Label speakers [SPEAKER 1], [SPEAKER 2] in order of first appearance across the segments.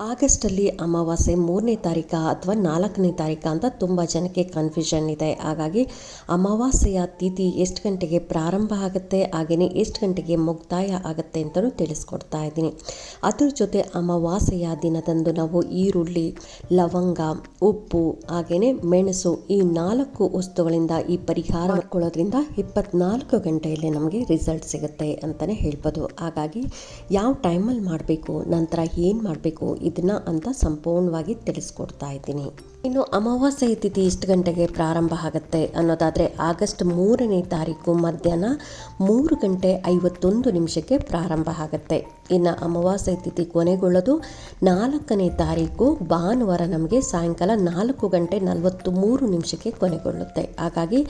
[SPEAKER 1] ಆಗಸ್ಟಲ್ಲಿ ಅಮಾವಾಸ್ಯೆ ಮೂರನೇ ತಾರೀಕ ಅಥವಾ ನಾಲ್ಕನೇ ತಾರೀಕ ಅಂತ ತುಂಬ ಜನಕ್ಕೆ ಕನ್ಫ್ಯೂಷನ್ ಇದೆ. ಹಾಗಾಗಿ ಅಮಾವಾಸ್ಯೆಯ ತಿಥಿ ಎಷ್ಟು ಗಂಟೆಗೆ ಪ್ರಾರಂಭ ಆಗುತ್ತೆ ಹಾಗೆಯೇ ಎಷ್ಟು ಗಂಟೆಗೆ ಮುಕ್ತಾಯ ಆಗುತ್ತೆ ಅಂತಲೂ ತಿಳಿಸ್ಕೊಡ್ತಾ ಇದ್ದೀನಿ. ಅದ್ರ ಜೊತೆ ಅಮಾವಾಸ್ಯೆಯ ದಿನದಂದು ನಾವು ಈರುಳ್ಳಿ, ಲವಂಗ, ಉಪ್ಪು ಹಾಗೆಯೇ ಮೆಣಸು ಈ ನಾಲ್ಕು ವಸ್ತುಗಳಿಂದ ಈ ಪರಿಹಾರ ಮಾಡ್ಕೊಳ್ಳೋದ್ರಿಂದ ಇಪ್ಪತ್ನಾಲ್ಕು ಗಂಟೆಯಲ್ಲಿ ನಮಗೆ ರಿಸಲ್ಟ್ ಸಿಗುತ್ತೆ ಅಂತಲೇ ಹೇಳ್ಬೋದು. ಹಾಗಾಗಿ ಯಾವ ಟೈಮಲ್ಲಿ ಮಾಡಬೇಕು, ನಂತರ ಏನು ಮಾಡಬೇಕು ಇದನ್ನ ಅಂತ ಸಂಪೂರ್ಣವಾಗಿ ತಿಳಿಸ್ಕೊಡ್ತಾ ಇದ್ದೀನಿ. ಇನ್ನು ಅಮಾವಾಸ್ಯೆ ತಿಥಿ ಇಷ್ಟು ಗಂಟೆಗೆ ಪ್ರಾರಂಭ ಆಗುತ್ತೆ ಅನ್ನೋದಾದರೆ ಆಗಸ್ಟ್ ಮೂರನೇ ತಾರೀಕು ಮಧ್ಯಾಹ್ನ ಮೂರು ಗಂಟೆ ಐವತ್ತೊಂದು ನಿಮಿಷಕ್ಕೆ ಪ್ರಾರಂಭ ಆಗುತ್ತೆ. ಇನ್ನು ಅಮಾವಾಸ್ಯೆ ತಿಥಿ ಕೊನೆಗೊಳ್ಳೋದು ನಾಲ್ಕನೇ ತಾರೀಕು ಭಾನುವಾರ ನಮಗೆ ಸಾಯಂಕಾಲ ನಾಲ್ಕು ಗಂಟೆ ನಲವತ್ತು ಮೂರು ನಿಮಿಷಕ್ಕೆ ಕೊನೆಗೊಳ್ಳುತ್ತೆ. ಹಾಗಾಗಿ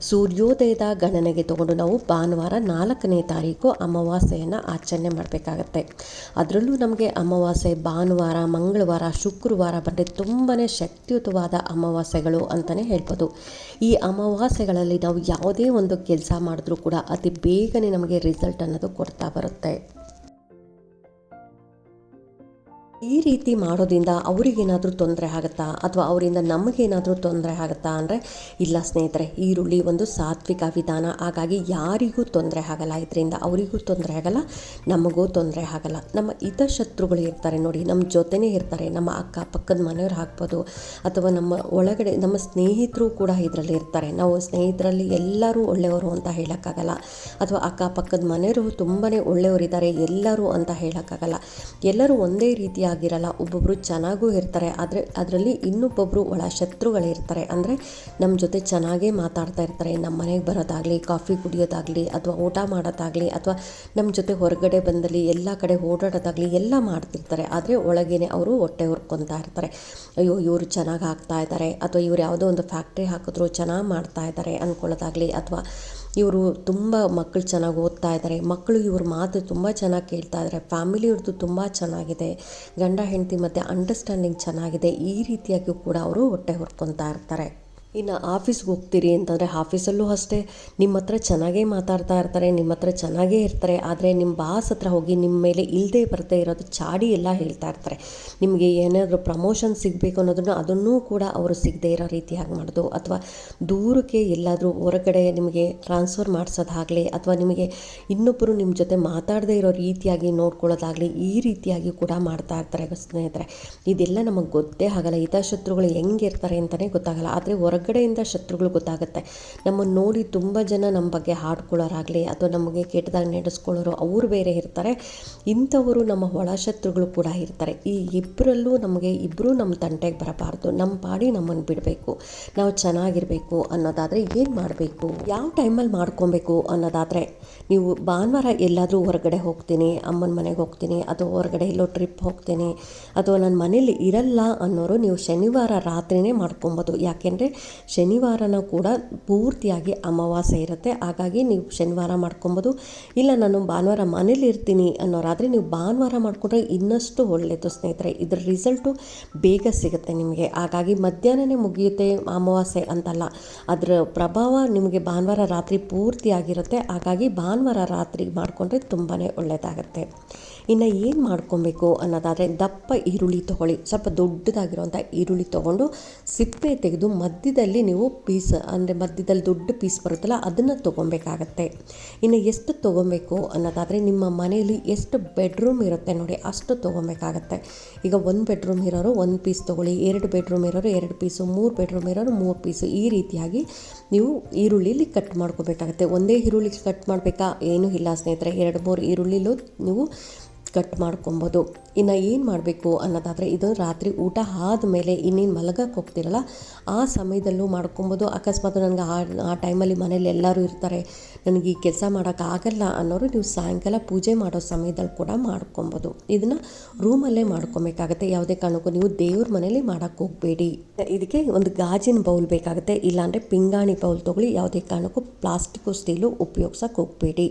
[SPEAKER 1] ಸೂರ್ಯೋದಯದ ಗಣನೆಗೆ ತಗೊಂಡು ನಾವು ಭಾನುವಾರ ನಾಲ್ಕನೇ ತಾರೀಕು ಅಮಾವಾಸ್ಯೆಯನ್ನು ಆಚರಣೆ ಮಾಡಬೇಕಾಗತ್ತೆ. ಅದರಲ್ಲೂ ನಮಗೆ ಅಮಾವಾಸ್ಯೆ ಭಾನುವಾರ ಮಂಗಳವಾರ ಶುಕ್ರವಾರ ಬಂದರೆ ತುಂಬಾ ಶಕ್ತಿಯುತವಾದ ಅಮಾವಾಸ್ಯೆಗಳು ಅಂತಲೇ ಹೇಳ್ಬೋದು. ಈ ಅಮಾವಾಸ್ಯೆಗಳಲ್ಲಿ ನಾವು ಯಾವುದೇ ಒಂದು ಕೆಲಸ ಮಾಡಿದ್ರೂ ಕೂಡ ಅತಿ ಬೇಗನೆ ನಮಗೆ ರಿಸಲ್ಟ್ ಅನ್ನೋದು ಕೊಡ್ತಾ ಬರುತ್ತೆ. ಈ ರೀತಿ ಮಾಡೋದ್ರಿಂದ ಅವರಿಗೇನಾದರೂ ತೊಂದರೆ ಆಗುತ್ತಾ? ಅಥವಾ ಅವರಿಂದ ನಮಗೇನಾದರೂ ತೊಂದರೆ ಆಗುತ್ತಾ ಅಂದರೆ, ಇಲ್ಲ ಸ್ನೇಹಿತರೆ, ಈರುಳ್ಳಿ ಒಂದು ಸಾತ್ವಿಕ ವಿಧಾನ. ಹಾಗಾಗಿ ಯಾರಿಗೂ ತೊಂದರೆ ಆಗಲ್ಲ. ಇದರಿಂದ ಅವರಿಗೂ ತೊಂದರೆ ಆಗಲ್ಲ, ನಮಗೂ ತೊಂದರೆ ಆಗಲ್ಲ. ನಮ್ಮ ಹಿತಶತ್ರುಗಳು ಇರ್ತಾರೆ ನೋಡಿ, ನಮ್ಮ ಜೊತೆನೇ ಇರ್ತಾರೆ, ನಮ್ಮ ಅಕ್ಕಪಕ್ಕದ ಮನೆಯವ್ರು ಹಾಕ್ಬೋದು ಅಥವಾ ನಮ್ಮ ಒಳಗಡೆ, ನಮ್ಮ ಸ್ನೇಹಿತರು ಕೂಡ ಇದರಲ್ಲಿ ಇರ್ತಾರೆ. ನಾವು ಸ್ನೇಹಿತರಲ್ಲಿ ಎಲ್ಲರೂ ಒಳ್ಳೆಯವರು ಅಂತ ಹೇಳೋಕ್ಕಾಗಲ್ಲ. ಅಥವಾ ಅಕ್ಕಪಕ್ಕದ ಮನೆಯವರು ತುಂಬಾ ಒಳ್ಳೆಯವರಿದ್ದಾರೆ ಎಲ್ಲರೂ ಅಂತ ಹೇಳೋಕ್ಕಾಗಲ್ಲ. ಎಲ್ಲರೂ ಒಂದೇ ರೀತಿಯ ಆಗಿರಲ್ಲ ಒಬ್ಬೊಬ್ಬರು ಚೆನ್ನಾಗೂ ಇರ್ತಾರೆ. ಆದರೆ ಅದರಲ್ಲಿ ಇನ್ನೊಬ್ಬೊಬ್ಬರು ಒಳ ಶತ್ರುಗಳಿರ್ತಾರೆ ಅಂದರೆ ನಮ್ಮ ಜೊತೆ ಚೆನ್ನಾಗೇ ಮಾತಾಡ್ತಾ ಇರ್ತಾರೆ. ನಮ್ಮ ಮನೆಗೆ ಬರೋದಾಗಲಿ, ಕಾಫಿ ಕುಡಿಯೋದಾಗಲಿ, ಅಥವಾ ಊಟ ಮಾಡೋದಾಗಲಿ, ಅಥವಾ ನಮ್ಮ ಜೊತೆ ಹೊರಗಡೆ ಬಂದಲ್ಲಿ ಎಲ್ಲ ಕಡೆ ಓಡಾಡೋದಾಗಲಿ ಎಲ್ಲ ಮಾಡ್ತಿರ್ತಾರೆ. ಆದರೆ ಒಳಗೇನೆ ಅವರು ಹೊಟ್ಟೆ ಹುರ್ಕೊತಾ ಇರ್ತಾರೆ. ಅಯ್ಯೋ, ಇವರು ಚೆನ್ನಾಗಿ ಹಾಕ್ತಾ ಇದ್ದಾರೆ ಅಥವಾ ಇವ್ರು ಯಾವುದೋ ಒಂದು ಫ್ಯಾಕ್ಟ್ರಿ ಹಾಕಿದ್ರು ಚೆನ್ನಾಗಿ ಮಾಡ್ತಾ ಇದ್ದಾರೆ ಅಂದ್ಕೊಳ್ಳೋದಾಗಲಿ ಅಥವಾ ಇವರು ತುಂಬ ಮಕ್ಕಳು ಚೆನ್ನಾಗಿ ಓದ್ತಾ ಇದ್ದಾರೆ ಮಕ್ಕಳು ಇವ್ರ ಮಾತು ತುಂಬ ಚೆನ್ನಾಗಿ ಕೇಳ್ತಾ ಇದ್ದಾರೆ ಫ್ಯಾಮಿಲಿ ಇವ್ರದ್ದು ತುಂಬ ಚೆನ್ನಾಗಿದೆ. ಗಂಡ, ಹೆಂಡತಿ ಮತ್ತು ಅಂಡರ್ಸ್ಟ್ಯಾಂಡಿಂಗ್ ಚೆನ್ನಾಗಿದೆ. ಈ ರೀತಿಯಾಗಿಯೂ ಕೂಡ ಅವರು ಹೊಟ್ಟೆ ಹೊರ್ಕೊತಾ ಇರ್ತಾರೆ. ಇನ್ನು ಆಫೀಸ್ಗೆ ಹೋಗ್ತೀರಿ ಅಂತಂದರೆ ಆಫೀಸಲ್ಲೂ ಅಷ್ಟೇ, ನಿಮ್ಮ ಹತ್ರ ಚೆನ್ನಾಗೇ ಮಾತಾಡ್ತಾ ಇರ್ತಾರೆ, ನಿಮ್ಮ ಹತ್ರ ಚೆನ್ನಾಗೇ ಇರ್ತಾರೆ, ಆದರೆ ನಿಮ್ಮ ಬಾಸ್ ಹತ್ರ ಹೋಗಿ ನಿಮ್ಮ ಮೇಲೆ ಇಲ್ಲದೆ ಬರದೇ ಇರೋದು ಚಾಡಿ ಎಲ್ಲ ಹೇಳ್ತಾ ಇರ್ತಾರೆ. ನಿಮಗೆ ಏನಾದರೂ ಪ್ರಮೋಷನ್ ಸಿಗಬೇಕು ಅನ್ನೋದನ್ನು ಅದನ್ನೂ ಕೂಡ ಅವರು ಸಿಗದೇ ಇರೋ ರೀತಿಯಾಗಿ ಮಾಡೋದು. ಅಥವಾ ದೂರಕ್ಕೆ ಎಲ್ಲಾದರೂ ಹೊರಗಡೆ ನಿಮಗೆ ಟ್ರಾನ್ಸ್ಫರ್ ಮಾಡಿಸೋದಾಗಲಿ, ಅಥವಾ ನಿಮಗೆ ಇನ್ನೊಬ್ಬರು ನಿಮ್ಮ ಜೊತೆ ಮಾತಾಡದೇ ಇರೋ ರೀತಿಯಾಗಿ ನೋಡ್ಕೊಳ್ಳೋದಾಗಲಿ, ಈ ರೀತಿಯಾಗಿ ಕೂಡ ಮಾಡ್ತಾ ಇರ್ತಾರೆ ಸ್ನೇಹಿತರೆ. ಇದೆಲ್ಲ ನಮಗೆ ಗೊತ್ತೇ ಆಗಲ್ಲ ಹಿತಶತ್ರುಗಳು ಹೆಂಗಿರ್ತಾರೆ ಅಂತಲೇ ಗೊತ್ತಾಗಲ್ಲ. ಆದರೆ ಹೊರ ಹೊರಗಡೆಯಿಂದ ಶತ್ರುಗಳು ಗೊತ್ತಾಗುತ್ತೆ. ನಮ್ಮನ್ನು ನೋಡಿ ತುಂಬ ಜನ ನಮ್ಮ ಬಗ್ಗೆ ಹಾಡ್ಕೊಳ್ಳೋರಾಗಲಿ ಅಥವಾ ನಮಗೆ ಕೆಟ್ಟದಾಗಿ ನಡೆಸ್ಕೊಳ್ಳೋರು ಅವರು ಬೇರೆ ಇರ್ತಾರೆ. ಇಂಥವರು ನಮ್ಮ ಒಳ ಶತ್ರುಗಳು ಕೂಡ ಇರ್ತಾರೆ. ಈ ಇಬ್ಬರಲ್ಲೂ ನಮಗೆ ಇಬ್ಬರೂ ನಮ್ಮ ತಂಟೆಗೆ ಬರಬಾರ್ದು. ನಮ್ಮ ಪಾಡಿ ನಮ್ಮನ್ನು ಬಿಡಬೇಕು. ನಾವು ಚೆನ್ನಾಗಿರಬೇಕು ಅನ್ನೋದಾದರೆ ಏನು ಮಾಡಬೇಕು? ಯಾವ ಟೈಮಲ್ಲಿ ಮಾಡ್ಕೊಬೇಕು ಅನ್ನೋದಾದರೆ ನೀವು ಭಾನುವಾರ ಎಲ್ಲಾದರೂ ಹೊರಗಡೆ ಹೋಗ್ತೀನಿ, ಅಮ್ಮನ ಮನೆಗೆ ಹೋಗ್ತೀನಿ ಅಥವಾ ಹೊರಗಡೆ ಎಲ್ಲೋ ಟ್ರಿಪ್ ಹೋಗ್ತೀನಿ ಅಥವಾ ನನ್ನ ಮನೇಲಿ ಇರಲ್ಲ ಅನ್ನೋರು ನೀವು ಶನಿವಾರ ರಾತ್ರಿನೇ ಮಾಡ್ಕೊಬೋದು. ಯಾಕೆಂದರೆ ಶನಿವಾರನ ಕೂಡ ಪೂರ್ತಿಯಾಗಿ ಅಮಾವಾಸ್ಯೆ ಇರುತ್ತೆ. ಹಾಗಾಗಿ ನೀವು ಶನಿವಾರ ಮಾಡ್ಕೊಬೋದು. ಇಲ್ಲ, ನಾನು ಭಾನುವಾರ ಮನೇಲಿ ಇರ್ತೀನಿ ಅನ್ನೋರಾದರೆ ನೀವು ಭಾನುವಾರ ಮಾಡಿಕೊಂಡ್ರೆ ಇನ್ನಷ್ಟು ಒಳ್ಳೆಯದು ಸ್ನೇಹಿತರೆ. ಇದರ ರಿಸಲ್ಟು ಬೇಗ ಸಿಗುತ್ತೆ ನಿಮಗೆ. ಹಾಗಾಗಿ ಮಧ್ಯಾಹ್ನನೇ ಮುಗಿಯುತ್ತೆ ಅಮಾವಾಸ್ಯೆ ಅಂತಲ್ಲ. ಅದರ ಪ್ರಭಾವ ನಿಮಗೆ ಭಾನುವಾರ ರಾತ್ರಿ ಪೂರ್ತಿಯಾಗಿರುತ್ತೆ. ಹಾಗಾಗಿ ಭಾನುವಾರ ರಾತ್ರಿ ಮಾಡಿಕೊಂಡ್ರೆ ತುಂಬಾ ಒಳ್ಳೆಯದಾಗುತ್ತೆ ಇನ್ನು ಏನು ಮಾಡ್ಕೊಬೇಕು ಅನ್ನೋದಾದರೆ ದಪ್ಪ ಈರುಳ್ಳಿ ತೊಗೊಳ್ಳಿ. ಸ್ವಲ್ಪ ದೊಡ್ಡದಾಗಿರುವಂಥ ಈರುಳ್ಳಿ ತೊಗೊಂಡು ಸಿಪ್ಪೆ ತೆಗೆದು ಮಧ್ಯದಲ್ಲಿ ನೀವು ಪೀಸ್, ಅಂದರೆ ಮಧ್ಯದಲ್ಲಿ ದೊಡ್ಡ ಪೀಸ್ ಬರುತ್ತಲ್ಲ, ಅದನ್ನು ತೊಗೊಬೇಕಾಗತ್ತೆ ಇನ್ನು ಎಷ್ಟು ತೊಗೊಬೇಕು ಅನ್ನೋದಾದರೆ ನಿಮ್ಮ ಮನೆಯಲ್ಲಿ ಎಷ್ಟು ಬೆಡ್ರೂಮ್ ಇರುತ್ತೆ ನೋಡಿ, ಅಷ್ಟು ತೊಗೊಬೇಕಾಗತ್ತೆ ಈಗ ಒಂದು ಬೆಡ್ರೂಮ್ ಇರೋರು ಒಂದು ಪೀಸ್ ತೊಗೊಳ್ಳಿ, ಎರಡು ಬೆಡ್ರೂಮ್ ಇರೋರು ಎರಡು ಪೀಸು, ಮೂರು ಬೆಡ್ರೂಮ್ ಇರೋರು ಮೂರು ಪೀಸು, ಈ ರೀತಿಯಾಗಿ ನೀವು ಈರುಳ್ಳಿಲಿ ಕಟ್ ಮಾಡ್ಕೋಬೇಕಾಗತ್ತೆ. ಒಂದೇ ಈರುಳ್ಳಿ ಕಟ್ ಮಾಡಬೇಕಾ? ಏನೂ ಇಲ್ಲ ಸ್ನೇಹಿತರೆ, ಎರಡು, ಮೂರು ಈರುಳ್ಳಿಲೂ ನೀವು ಕಟ್ ಮಾಡ್ಕೊಬೋದು. ಇನ್ನು ಏನು ಮಾಡಬೇಕು ಅನ್ನೋದಾದರೆ ಇದು ರಾತ್ರಿ ಊಟ ಆದಮೇಲೆ ಇನ್ನೇನು ಮಲಗಕ್ಕೆ ಹೋಗ್ತಿರಲ್ಲ, ಆ ಸಮಯದಲ್ಲೂ ಮಾಡ್ಕೊಬೋದು. ಅಕಸ್ಮಾತ್ ನನಗೆ ಆ ಆ ಟೈಮಲ್ಲಿ ಮನೇಲಿ ಎಲ್ಲರೂ ಇರ್ತಾರೆ, ನನಗೆ ಈ ಕೆಲಸ ಮಾಡೋಕ್ಕಾಗಲ್ಲ ಅನ್ನೋರು ನೀವು ಸಾಯಂಕಾಲ ಪೂಜೆ ಮಾಡೋ ಸಮಯದಲ್ಲಿ ಕೂಡ ಮಾಡ್ಕೊಬೋದು. ಇದನ್ನು ರೂಮಲ್ಲೇ ಮಾಡ್ಕೊಬೇಕಾಗತ್ತೆ. ಯಾವುದೇ ಕಾರಣಕ್ಕೂ ನೀವು ದೇವ್ರ ಮನೇಲಿ ಮಾಡೋಕ್ಕೆ ಹೋಗಬೇಡಿ. ಇದಕ್ಕೆ ಒಂದು ಗಾಜಿನ ಬೌಲ್ ಬೇಕಾಗುತ್ತೆ. ಇಲ್ಲಾಂದರೆ ಪಿಂಗಾಣಿ ಬೌಲ್ ತೊಗೊಳ್ಳಿ. ಯಾವುದೇ ಕಾರಣಕ್ಕೂ ಪ್ಲಾಸ್ಟಿಕ್ಕು ಸ್ಟೀಲು ಉಪಯೋಗಿಸೋಕೆ ಹೋಗಬೇಡಿ.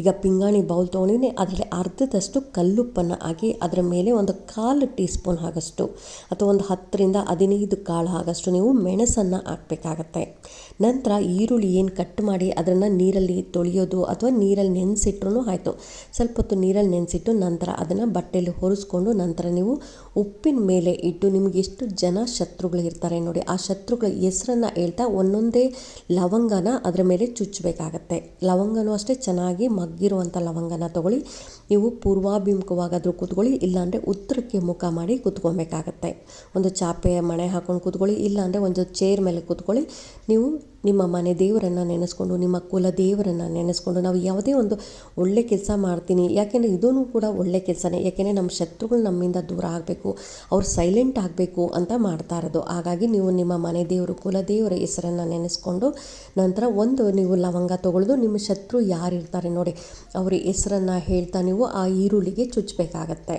[SPEAKER 1] ಈಗ ಪಿಂಗಾಣಿ ಬೌಲ್ ತೊಗೊಂಡಿನಿ ಅದರಲ್ಲಿ ಅರ್ಧದಷ್ಟು ಕಲ್ಲುಪ್ಪನ್ನು ಹಾಕಿ ಅದರ ಮೇಲೆ ಒಂದು ಕಾಲು ಟೀ ಸ್ಪೂನ್ ಆಗಷ್ಟು ಅಥವಾ ಒಂದು ಹತ್ತರಿಂದ ಹದಿನೈದು ಕಾಳು ಆಗಷ್ಟು ನೀವು ಮೆಣಸನ್ನು ಹಾಕಬೇಕಾಗತ್ತೆ. ನಂತರ ಈರುಳ್ಳಿ ಏನು ಕಟ್ ಮಾಡಿ ಅದನ್ನು ನೀರಲ್ಲಿ ತೊಳೆಯೋದು ಅಥವಾ ನೀರಲ್ಲಿ ನೆನೆಸಿಟ್ರೂ ಆಯಿತು. ಸ್ವಲ್ಪ ಹೊತ್ತು ನೀರಲ್ಲಿ ನೆನೆಸಿಟ್ಟು ನಂತರ ಅದನ್ನು ಬಟ್ಟೆಯಲ್ಲಿ ಹೊರಿಸ್ಕೊಂಡು ನಂತರ ನೀವು ಉಪ್ಪಿನ ಮೇಲೆ ಇಟ್ಟು ನಿಮಗೆ ಎಷ್ಟು ಜನ ಶತ್ರುಗಳು ಇರ್ತಾರೆ ನೋಡಿ, ಆ ಶತ್ರುಗಳ ಹೆಸರನ್ನು ಹೇಳ್ತಾ ಒಂದೊಂದೇ ಲವಂಗನ ಅದರ ಮೇಲೆ ಚುಚ್ಚಬೇಕಾಗತ್ತೆ ಲವಂಗನೂ ಅಷ್ಟೇ ಚೆನ್ನಾಗಿ ಮಗ್ಗಿರುವಂಥ ಲವಂಗನ ತಗೊಳ್ಳಿ. ನೀವು ಪೂರ್ವಾಭಿಮುಖವಾಗಾದರೂ ಕೂತ್ಕೊಳ್ಳಿ, ಇಲ್ಲಾಂದರೆ ಉತ್ತರಕ್ಕೆ ಮುಖ ಮಾಡಿ ಕೂತ್ಕೊಬೇಕಾಗತ್ತೆ ಒಂದು ಚಾಪೆ, ಮಣೆ ಹಾಕೊಂಡು ಕೂತ್ಕೊಳ್ಳಿ, ಇಲ್ಲಾಂದರೆ ಒಂದು ಚೇರ್ ಮೇಲೆ ಕೂತ್ಕೊಳ್ಳಿ. ನೀವು ನಿಮ್ಮ ಮನೆ ದೇವರನ್ನು ನೆನೆಸ್ಕೊಂಡು, ನಿಮ್ಮ ಕುಲ ದೇವರನ್ನು ನೆನೆಸ್ಕೊಂಡು ನಾವು ಯಾವುದೇ ಒಂದು ಒಳ್ಳೆ ಕೆಲಸ ಮಾಡ್ತೀನಿ. ಯಾಕೆಂದರೆ ಇದೂ ಕೂಡ ಒಳ್ಳೆ ಕೆಲಸನೇ. ಯಾಕೆಂದರೆ ನಮ್ಮ ಶತ್ರುಗಳು ನಮ್ಮಿಂದ ದೂರ ಆಗಬೇಕು, ಅವ್ರು ಸೈಲೆಂಟ್ ಆಗಬೇಕು ಅಂತ ಮಾಡ್ತಾ ಇರೋದು. ಹಾಗಾಗಿ ನೀವು ನಿಮ್ಮ ಮನೆ ದೇವರು, ಕುಲ ದೇವರ ಹೆಸರನ್ನು ನೆನೆಸ್ಕೊಂಡು, ನಂತರ ಒಂದು ನೀವು ಲವಂಗ ತೊಗೊಳ್ಳೋದು ನಿಮ್ಮ ಶತ್ರು ಯಾರಿರ್ತಾರೆ ನೋಡಿ, ಅವ್ರ ಹೆಸರನ್ನು ಹೇಳ್ತಾ ನೀವು ಆ ಈರುಳ್ಳಿಗೆ ಚುಚ್ಚಬೇಕಾಗತ್ತೆ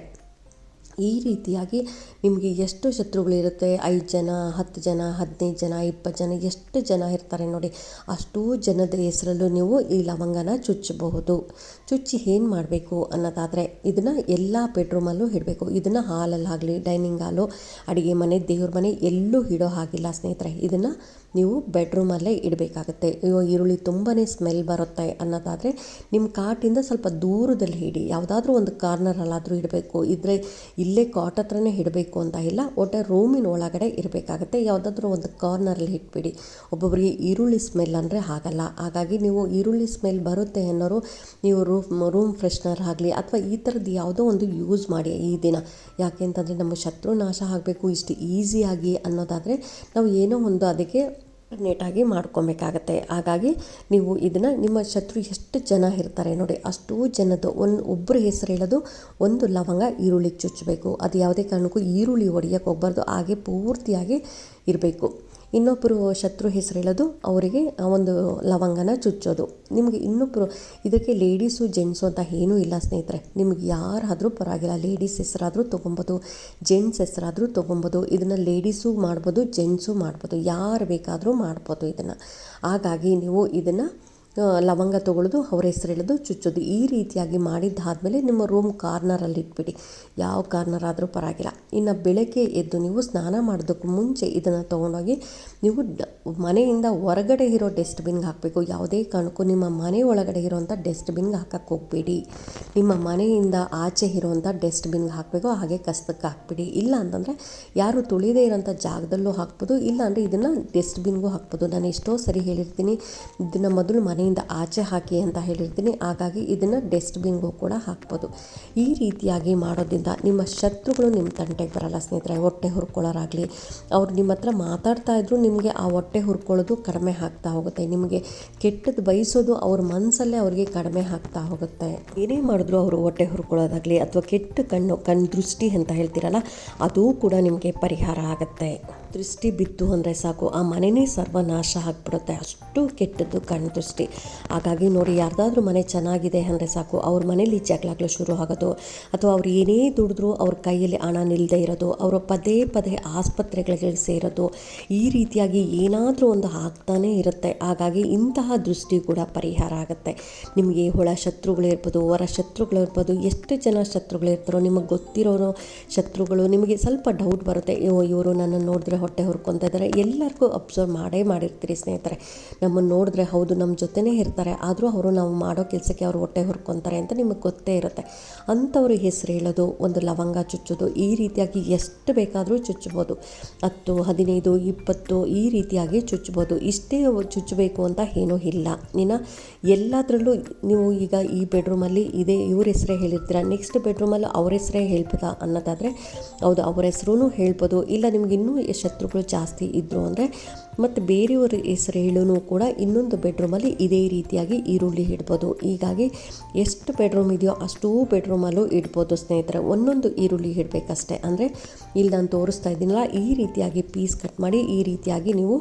[SPEAKER 1] ಈ ರೀತಿಯಾಗಿ ನಿಮಗೆ ಎಷ್ಟು ಶತ್ರುಗಳಿರುತ್ತೆ ಐದು ಜನ, ಹತ್ತು ಜನ, ಹದಿನೈದು ಜನ, ಇಪ್ಪತ್ತು ಜನ, ಎಷ್ಟು ಜನ ಇರ್ತಾರೆ ನೋಡಿ. ಅಷ್ಟೂ ಜನದ ಹೆಸರಲ್ಲೂ ನೀವು ಈ ಲವಂಗನ ಚುಚ್ಚಬಹುದು. ಚುಚ್ಚಿ ಏನು ಮಾಡಬೇಕು ಅನ್ನೋದಾದರೆ ಇದನ್ನು ಎಲ್ಲ ಬೆಡ್ರೂಮಲ್ಲೂ ಇಡಬೇಕು. ಇದನ್ನು ಹಾಲಲ್ಲಾಗಲಿ ಡೈನಿಂಗ್ ಹಾಲು ಅಡುಗೆ ಮನೆ, ದೇವ್ರ ಮನೆ ಎಲ್ಲೂ ಇಡೋ ಹಾಗಿಲ್ಲ ಸ್ನೇಹಿತರೆ. ಇದನ್ನು ನೀವು ಬೆಡ್ರೂಮಲ್ಲೇ ಇಡಬೇಕಾಗತ್ತೆ. ಅಯ್ಯೋ, ಈರುಳ್ಳಿ ತುಂಬಾ ಸ್ಮೆಲ್ ಬರುತ್ತೆ ಅನ್ನೋದಾದರೆ ನಿಮ್ಮ ಕಾಟಿಂದ ಸ್ವಲ್ಪ ದೂರದಲ್ಲಿ ಇಡಿ. ಯಾವುದಾದ್ರೂ ಒಂದು ಕಾರ್ನರಲ್ಲಾದರೂ ಇಡಬೇಕು. ಇದ್ದರೆ ಇಲ್ಲೇ ಕಾಟ್ ಹತ್ರನೇ ಇಡಬೇಕು ಅಂತ ಇಲ್ಲ, ಒಟ್ಟೆ ರೂಮಿನ ಒಳಗಡೆ ಇರಬೇಕಾಗತ್ತೆ. ಯಾವುದಾದ್ರೂ ಒಂದು ಕಾರ್ನರಲ್ಲಿ ಇಟ್ಬಿಡಿ. ಒಬ್ಬೊಬ್ಬರಿಗೆ ಈರುಳ್ಳಿ ಸ್ಮೆಲ್ ಅಂದರೆ ಆಗಲ್ಲ. ಹಾಗಾಗಿ ನೀವು ಈರುಳ್ಳಿ ಸ್ಮೆಲ್ ಬರುತ್ತೆ ಅನ್ನೋರು ನೀವು ರೂಮ್ ರೂಮ್ ಫ್ರೆಶ್ನರ್ ಆಗಲಿ ಅಥವಾ ಈ ಥರದ್ದು ಯಾವುದೋ ಒಂದು ಯೂಸ್ ಮಾಡಿ ಈ ದಿನ. ಯಾಕೆ ಅಂತಂದರೆ ನಮ್ಮ ಶತ್ರು ನಾಶ ಆಗಬೇಕು, ಇಷ್ಟು ಈಸಿಯಾಗಿ ಅನ್ನೋದಾದರೆ ನಾವು ಏನೋ ಒಂದು ಅದಕ್ಕೆ ನೀಟಾಗಿ ಮಾಡ್ಕೊಬೇಕಾಗತ್ತೆ. ಹಾಗಾಗಿ ನೀವು ಇದನ್ನು ನಿಮ್ಮ ಶತ್ರು ಎಷ್ಟು ಜನ ಇರ್ತಾರೆ ನೋಡಿ, ಅಷ್ಟೂ ಜನದ್ದು ಒಂದು ಒಬ್ಬರು ಹೆಸರು ಹೇಳೋದು ಒಂದು ಲವಂಗ, ಈರುಳ್ಳಿ ಚುಚ್ಚಬೇಕು ಅದು ಯಾವುದೇ ಕಾರಣಕ್ಕೂ ಈರುಳ್ಳಿ ಹೊಡಿಯೋಕ್ಕೆ ಹೋಗ್ಬಾರ್ದು. ಹಾಗೆ ಪೂರ್ತಿಯಾಗಿ ಇರಬೇಕು. ಇನ್ನೊಬ್ಬರು ಶತ್ರು ಹೆಸರು ಹೇಳೋದು, ಅವರಿಗೆ ಒಂದು ಲವಂಗನ ಚುಚ್ಚೋದು. ನಿಮಗೆ ಇನ್ನೊಬ್ಬರು ಇದಕ್ಕೆ ಲೇಡೀಸು ಜೆಂಟ್ಸು ಅಂತ ಏನೂ ಇಲ್ಲ ಸ್ನೇಹಿತರೆ. ನಿಮ್ಗೆ ಯಾರಾದರೂ ಪರವಾಗಿಲ್ಲ ಲೇಡೀಸ್ ಹೆಸರಾದರೂ ತೊಗೊಬೋದು ಜೆಂಟ್ಸ್ ಹೆಸರಾದರೂ ತೊಗೊಬೋದು, ಇದನ್ನು ಲೇಡೀಸು ಮಾಡ್ಬೋದು ಜೆಂಟ್ಸು ಮಾಡ್ಬೋದು, ಯಾರು ಬೇಕಾದರೂ ಮಾಡ್ಬೋದು ಇದನ್ನು. ಹಾಗಾಗಿ ನೀವು ಇದನ್ನು ಲವಂಗ ತೊಗೊಳ್ಳೋದು ಅವ್ರ ಹೆಸರು ಹೇಳೋದು, ಚುಚ್ಚೋದು ಈ ರೀತಿಯಾಗಿ ಮಾಡಿದ್ದಾದಮೇಲೆ ನಿಮ್ಮ ರೂಮ್ ಕಾರ್ನರಲ್ಲಿ ಇಟ್ಬಿಡಿ. ಯಾವ ಕಾರ್ನರ್ ಆದರೂ ಪರವಾಗಿಲ್ಲ. ಇನ್ನು ಬೆಳಗ್ಗೆ ಎದ್ದು ನೀವು ಸ್ನಾನ ಮಾಡೋದಕ್ಕೂ ಮುಂಚೆ ಇದನ್ನು ತೊಗೊಂಡೋಗಿ ನೀವು ಮನೆಯಿಂದ ಹೊರಗಡೆ ಇರೋ ಡಸ್ಟ್ಬಿನ್ಗೆ ಹಾಕಬೇಕು. ಯಾವುದೇ ಕಾರಣಕ್ಕೂ ನಿಮ್ಮ ಮನೆ ಒಳಗಡೆ ಇರೋವಂಥ ಡಸ್ಟ್ಬಿನ್ಗೆ ಹಾಕಕ್ಕೆ ಹೋಗಬೇಡಿ. ನಿಮ್ಮ ಮನೆಯಿಂದ ಆಚೆ ಇರೋವಂಥ ಡಸ್ಟ್ಬಿನ್ಗೆ ಹಾಕಬೇಕು. ಹಾಗೆ ಕಸದಕ್ಕೆ ಹಾಕ್ಬಿಡಿ. ಇಲ್ಲ ಅಂತಂದರೆ ಯಾರು ತುಳಿದೇ ಇರೋಂಥ ಜಾಗದಲ್ಲೂ ಹಾಕ್ಬೋದು. ಇಲ್ಲ ಅಂದರೆ ಇದನ್ನು ಡಸ್ಟ್ಬಿನ್ಗೂ ಹಾಕ್ಬೋದು. ನಾನು ಎಷ್ಟೋ ಸರಿ ಹೇಳಿರ್ತೀನಿ. ಇದನ್ನು ಮೊದಲು ಮನೆಯಿಂದ ಆಚೆ ಹಾಕಿ ಅಂತ ಹೇಳಿರ್ತೀನಿ. ಹಾಗಾಗಿ ಇದನ್ನು ಡಸ್ಟ್ಬಿನ್ಗೂ ಕೂಡ ಹಾಕ್ಬೋದು. ಈ ರೀತಿಯಾಗಿ ಮಾಡೋದ್ರಿಂದ ನಿಮ್ಮ ಶತ್ರುಗಳು ನಿಮ್ಮ ತಂಟೆಗೆ ಬರಲ್ಲ ಸ್ನೇಹಿತರೆ. ಹೊಟ್ಟೆ ಹುರ್ಕೊಳ್ಳೋರಾಗಲಿ, ಅವ್ರು ನಿಮ್ಮ ಹತ್ರ ಮಾತಾಡ್ತಾ ಇದ್ರು ನಿಮಗೆ ಆ ಹೊಟ್ಟೆ ಹುರ್ಕೊಳ್ಳೋದು ಕಡಿಮೆ ಆಗ್ತಾ ಹೋಗುತ್ತೆ. ನಿಮಗೆ ಕೆಟ್ಟದ್ದು ಬಯಸೋದು ಅವ್ರ ಮನಸ್ಸಲ್ಲೇ ಅವ್ರಿಗೆ ಕಡಿಮೆ ಆಗ್ತಾ ಹೋಗುತ್ತೆ. ಏನೇ ಮಾಡಿದ್ರು ಅವರು ಹೊಟ್ಟೆ ಹುರ್ಕೊಳ್ಳೋದಾಗಲಿ ಅಥವಾ ಕೆಟ್ಟ ಕಣ್ಣು ಕಣ್ ದೃಷ್ಟಿ ಅಂತ ಹೇಳ್ತೀರಲ್ಲ, ಅದು ಕೂಡ ನಿಮಗೆ ಪರಿಹಾರ ಆಗುತ್ತೆ. ದೃಷ್ಟಿ ಬಿತ್ತು ಅಂದರೆ ಸಾಕು. ಆ ಮನೆಯೇ ಸರ್ವನಾಶ ಆಗಿಬಿಡುತ್ತೆ. ಅಷ್ಟು ಕೆಟ್ಟದ್ದು ಕಣ್ಣು ದೃಷ್ಟಿ. ಹಾಗಾಗಿ ನೋಡಿ, ಯಾರ್ದಾದ್ರೂ ಮನೆ ಚೆನ್ನಾಗಿದೆ ಅಂದರೆ ಸಾಕು. ಅವ್ರ ಮನೇಲಿ ಜಗಳಾಗಲು ಶುರು ಆಗೋದು. ಅಥವಾ ಅವ್ರು ಏನೇ ದುಡಿದ್ರು ಅವ್ರ ಕೈಯಲ್ಲಿ ಹಣ ನಿಲ್ಲದೆ ಇರೋದು. ಅವರು ಪದೇ ಪದೇ ಆಸ್ಪತ್ರೆಗಳಿಗೆ ಸೇರೋದು. ಈ ರೀತಿಯಾಗಿ ಏನಾದರೂ ಒಂದು ಆಗ್ತಾನೇ ಇರುತ್ತೆ. ಹಾಗಾಗಿ ಇಂತಹ ದೃಷ್ಟಿ ಕೂಡ ಪರಿಹಾರ ಆಗುತ್ತೆ. ನಿಮಗೆ ಹುಳ ಶತ್ರುಗಳಿರ್ಬೋದು ಹೊರ ಶತ್ರುಗಳಿರ್ಬೋದು ಎಷ್ಟು ಜನ ಶತ್ರುಗಳಿರ್ತಾರೋ ನಿಮಗೆ ಗೊತ್ತಿರೋರು ಶತ್ರುಗಳು, ನಿಮಗೆ ಸ್ವಲ್ಪ ಡೌಟ್ ಬರುತ್ತೆ. ಇವರು ನನ್ನನ್ನು ನೋಡಿದ್ರೆ ಹೊಟ್ಟೆ ಹುರ್ಕೊತಾ ಇದ್ದಾರೆ. ಎಲ್ಲರಿಗೂ ಅಬ್ಸರ್ವ್ ಮಾಡೇ ಮಾಡಿರ್ತೀರಿ ಸ್ನೇಹಿತರೆ. ನಮ್ಮನ್ನು ನೋಡಿದ್ರೆ ಹೌದು ನಮ್ಮ ಜೊತೆನೇ ಇರ್ತಾರೆ. ಆದರೂ ಅವರು ನಾವು ಮಾಡೋ ಕೆಲಸಕ್ಕೆ ಅವರು ಹೊಟ್ಟೆ ಹುರ್ಕೊತಾರೆ ಅಂತ ನಿಮಗೆ ಗೊತ್ತೇ ಇರುತ್ತೆ. ಅಂಥವ್ರ ಹೆಸರು ಹೇಳೋದು, ಒಂದು ಲವಂಗ ಚುಚ್ಚೋದು, ಈ ರೀತಿಯಾಗಿ ಎಷ್ಟು ಬೇಕಾದರೂ ಚುಚ್ಚಬೋದು. ಹತ್ತು, ಹದಿನೈದು, ಇಪ್ಪತ್ತು ಈ ರೀತಿಯಾಗಿ ಚುಚ್ಚಬೋದು. ಇಷ್ಟೇ ಚುಚ್ಚಬೇಕು ಅಂತ ಏನೂ ಇಲ್ಲ. ಇನ್ನು ಎಲ್ಲದರಲ್ಲೂ ನೀವು ಈಗ ಈ ಬೆಡ್ರೂಮಲ್ಲಿ ಇದೇ ಇವ್ರ ಹೆಸರೇ ಹೇಳಿರ್ತೀರ ನೆಕ್ಸ್ಟ್ ಬೆಡ್ರೂಮಲ್ಲಿ ಅವ್ರ ಹೆಸರೇ ಹೇಳ್ಬೋದಾ ಅನ್ನೋದಾದರೆ, ಹೌದು, ಅವ್ರ ಹೆಸ್ರೂ ಹೇಳ್ಬೋದು. ಇಲ್ಲ, ನಿಮ್ಗೆ ಇನ್ನೂ ಶತ್ರುಗಳು ಜಾಸ್ತಿ ಇದ್ದರು ಅಂದರೆ ಮತ್ತು ಬೇರೆಯವರ ಹೆಸರು ಹೇಳೂ ಕೂಡ ಇನ್ನೊಂದು ಬೆಡ್ರೂಮಲ್ಲಿ ಇದೇ ರೀತಿಯಾಗಿ ಈರುಳ್ಳಿ ಇಡ್ಬೋದು. ಹೀಗಾಗಿ ಎಷ್ಟು ಬೆಡ್ರೂಮ್ ಇದೆಯೋ ಅಷ್ಟೂ ಬೆಡ್ರೂಮಲ್ಲೂ ಇಡ್ಬೋದು ಸ್ನೇಹಿತರೆ. ಒಂದೊಂದು ಈರುಳ್ಳಿ ಇಡಬೇಕಷ್ಟೇ. ಅಂದರೆ ಇಲ್ಲಿ ನಾನು ತೋರಿಸ್ತಾ ಇದ್ದೀನಲ್ಲ, ಈ ರೀತಿಯಾಗಿ ಪೀಸ್ ಕಟ್ ಮಾಡಿ, ಈ ರೀತಿಯಾಗಿ ನೀವು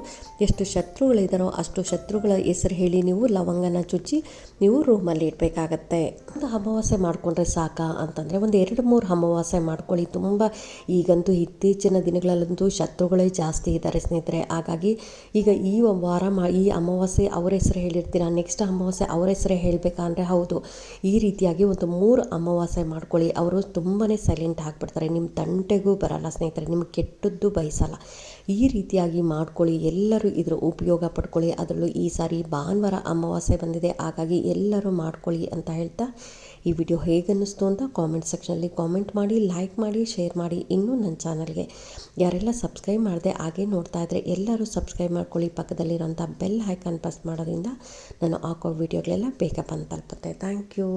[SPEAKER 1] ಎಷ್ಟು ಶತ್ರುಗಳಿದಾರೋ ಅಷ್ಟು ಶತ್ರುಗಳ ಹೆಸರು ಹೇಳಿ ನೀವು ಲವಂಗನ ಚುಚ್ಚಿ ನೀವು ರೂಮಲ್ಲಿ ಇಡಬೇಕಾಗತ್ತೆ. ಒಂದು ಅಮಾವಾಸ್ಯೆ ಮಾಡಿಕೊಂಡ್ರೆ ಸಾಕಾ ಅಂತಂದರೆ ಒಂದು ಎರಡು ಮೂರು ಅಮಾವಾಸ್ಯೆ ಮಾಡ್ಕೊಳ್ಳಿ. ತುಂಬ ಈಗಂತೂ ಇತ್ತೀಚಿನ ದಿನಗಳಲ್ಲಂತೂ ಶತ್ರುಗಳೇ ಜಾಸ್ತಿ ಇದ್ದಾರೆ ಸ್ನೇಹಿತರೆ. ಹಾಗಾಗಿ ಈಗ ಈ ವಾರ ಮಾ, ಈ ಅಮಾವಾಸ್ಯೆ ಅವರ ಹೆಸರು ಹೇಳಿರ್ತೀರಾ? ನೆಕ್ಸ್ಟ್ ಅಮಾವಾಸ್ಯೆ ಅವರ ಹೆಸರು ಹೇಳಬೇಕಾ ಅಂದರೆ ಹೌದು. ಈ ರೀತಿಯಾಗಿ ಒಂದು ಮೂರು ಅಮಾವಾಸ್ಯೆ ಮಾಡ್ಕೊಳ್ಳಿ. ಅವರು ತುಂಬಾ ಸೈಲೆಂಟ್ ಆಗಿಬಿಡ್ತಾರೆ. ನಿಮ್ಮ ತಂಟೆಗೂ ಬರಲ್ಲ ಸ್ನೇಹಿತರೆ. ನಿಮ್ಗೆ ಕೆಟ್ಟದ್ದು ಬಯಸಲ್ಲ. ಈ ರೀತಿಯಾಗಿ ಮಾಡ್ಕೊಳ್ಳಿ, ಎಲ್ಲರೂ ಇದರ ಉಪಯೋಗ ಪಡ್ಕೊಳ್ಳಿ. ಅದರಲ್ಲೂ ಈ ಸಾರಿ ಭಾನುವಾರ ಅಮಾವಾಸ್ಯೆ ಬಂದಿದೆ, ಹಾಗಾಗಿ ಎಲ್ಲರೂ ಮಾಡ್ಕೊಳ್ಳಿ ಅಂತ ಹೇಳ್ತಾ ಈ ವಿಡಿಯೋ ಹೇಗನ್ನಿಸ್ತು ಅಂತ ಕಾಮೆಂಟ್ ಸೆಕ್ಷನಲ್ಲಿ ಕಾಮೆಂಟ್ ಮಾಡಿ ಲೈಕ್ ಮಾಡಿ ಶೇರ್ ಮಾಡಿ. ಇನ್ನೂ ನನ್ನ ಚಾನಲ್ಗೆ ಯಾರೆಲ್ಲ ಸಬ್ಸ್ಕ್ರೈಬ್ ಮಾಡಿದೆ ಹಾಗೆ ನೋಡ್ತಾ ಇದ್ದರೆ ಎಲ್ಲರೂ ಸಬ್ಸ್ಕ್ರೈಬ್ ಮಾಡ್ಕೊಳ್ಳಿ. ಪಕ್ಕದಲ್ಲಿರೋಂಥ ಬೆಲ್ ಐಕಾನ್ ಪ್ರೆಸ್ ಮಾಡೋದ್ರಿಂದ ನಾನು ಹಾಕೋ ವಿಡಿಯೋಗಳೆಲ್ಲ ಬೇಗ ಬಂದು ತಲುಪುತ್ತೆ. Thank you